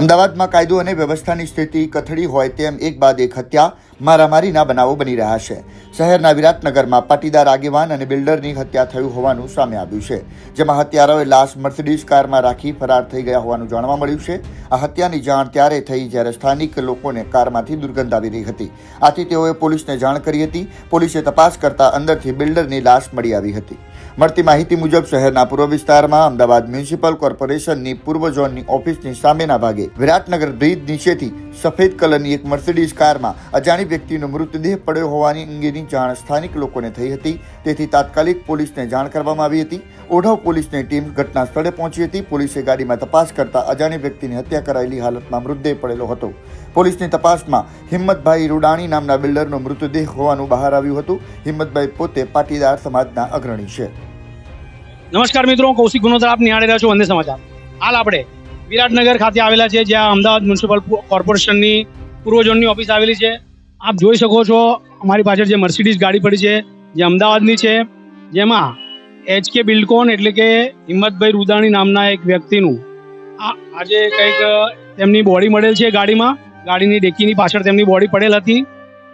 અમદાવાદમાં કાયદો અને વ્યવસ્થાની સ્થિતિ કથળી હોય તેમ એક બાદ એક હત્યા, મારામારીના બનાવો બની રહ્યા છે. શહેરના વિરાટનગરમાં પાટીદાર આગેવાન અને બિલ્ડરની હત્યા થયું હોવાનું સામે આવ્યું છે, જેમાં હત્યારાઓએ લાશ મર્સિડીઝ કારમાં રાખી ફરાર થઈ ગયા હોવાનું જાણવા મળ્યું છે. આ હત્યાની જાણ ત્યારે થઈ જ્યારે સ્થાનિક લોકોને કારમાંથી દુર્ગંધ આવી રહી હતી. આથી તેઓએ પોલીસને જાણ કરી હતી. પોલીસે તપાસ કરતા અંદરથી બિલ્ડરની લાશ મળી આવી હતી. મળતી માહિતી મુજબ શહેરના પૂર્વ વિસ્તારમાં અમદાવાદ મ્યુનિસિપલ કોર્પોરેશનની પૂર્વ ઝોનની ઓફિસની સામેના ભાગે વિરાટનગર બ્રિજ નીચેથી સફેદ કલરની એક મર્સિડીઝ કારમાં અજાણી વ્યક્તિનો મૃતદેહ પડ્યો હોવાની અંગેની જાણ સ્થાનિક લોકોને થઈ હતી. તેથી તાત્કાલિક પોલીસને જાણ કરવામાં આવી હતી. ઓઢવ પોલીસની ટીમ ઘટના સ્થળે પહોંચી હતી. પોલીસે ગાડીમાં તપાસ કરતા અજાણી વ્યક્તિની હત્યા કરાયેલી હાલતમાં મૃતદેહ પડેલો હતો. પોલીસની તપાસમાં હિંમતભાઈ રૂડાણી નામના બિલ્ડરનો મૃતદેહ હોવાનું બહાર આવ્યું હતું. હિંમતભાઈ પોતે પાટીદાર સમાજના અગ્રણી છે. નમસ્કાર મિત્રો કૌશિક ગુનોત્રા આપ નિહાળી રહ્યા છો વંદે સમાચાર. હાલ આપણે વિરાટનગર ખાતે આવેલા છે, જ્યાં અમદાવાદ મ્યુનિસિપલ કોર્પોરેશનની પૂર્વ ઝોનની ઓફિસ આવેલી છે. આપ જોઈ શકો છો, અમારી પાછળ જે મર્સિડીઝ ગાડી પડી છે, જે અમદાવાદની છે, જેમાં એચકે બિલ્ડકોન એટલે કે હિંમતભાઈ રૂદાણી નામના એક વ્યક્તિનું આ, આજે કંઈક તેમની બોડી મળેલ છે ગાડીમાં. ગાડીની ડેકીની પાછળ તેમની બોડી પડેલ હતી.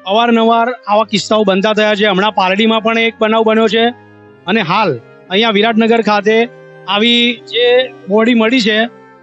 અવારનવાર આવા કિસ્સાઓ બનતા થયા છે. હમણાં પારડીમાં પણ એક બનાવ બન્યો છે. અને હાલ અહીંયા વિરાટનગર ખાતે આવી જે બોડી મળી છે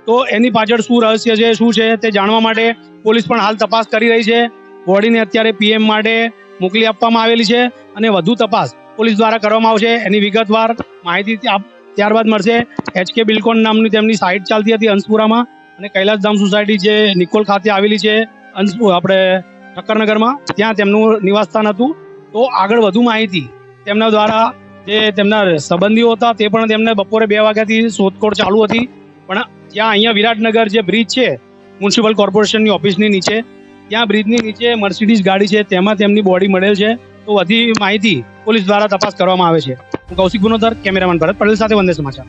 તો એની પાછળ શું રહસ્ય છે, શું છે તે જાણવા માટે પોલીસ પણ હાલ તપાસ કરી રહી છે. બોડીને અત્યારે પીએમ માટે મોકલી આપવામાં આવેલી છે અને વધુ તપાસ પોલીસ દ્વારા કરવામાં આવશે. એની વિગતવાર માહિતી ત્યાં- ત્યારબાદ મળશે. એચકે બિલકોન નામની તેમની સાઇટ ચાલતી હતી અંશપુરામાં અને કૈલાસધામ સોસાયટી જે નિકોલ ખાતે આવેલી છે અંશપુર આપણે ઠક્કરનગરમાં, ત્યાં તેમનું નિવાસસ્થાન હતું. તો આગળ વધુ માહિતી તેમના દ્વારા જે તેમના સંબંધીઓ હતા તે પણ તેમને બપોરે બે વાગ્યાથી શોધખોળ ચાલુ હતી. પણ ત્યાં અહીંયા વિરાટનગર જે બ્રિજ છે મ્યુનિસિપલ કોર્પોરેશનની ઓફિસની નીચે, ત્યાં બ્રિજની નીચે મર્સિડીઝ ગાડી છે, તેમાં તેમની બોડી મળેલ છે. તો વધી માહિતી પોલીસ દ્વારા તપાસ કરવામાં આવે છે. હું કૌશિક ગુનોધર કેમેરામેન ભરત પટેલ સાથે વંદે સમાચાર.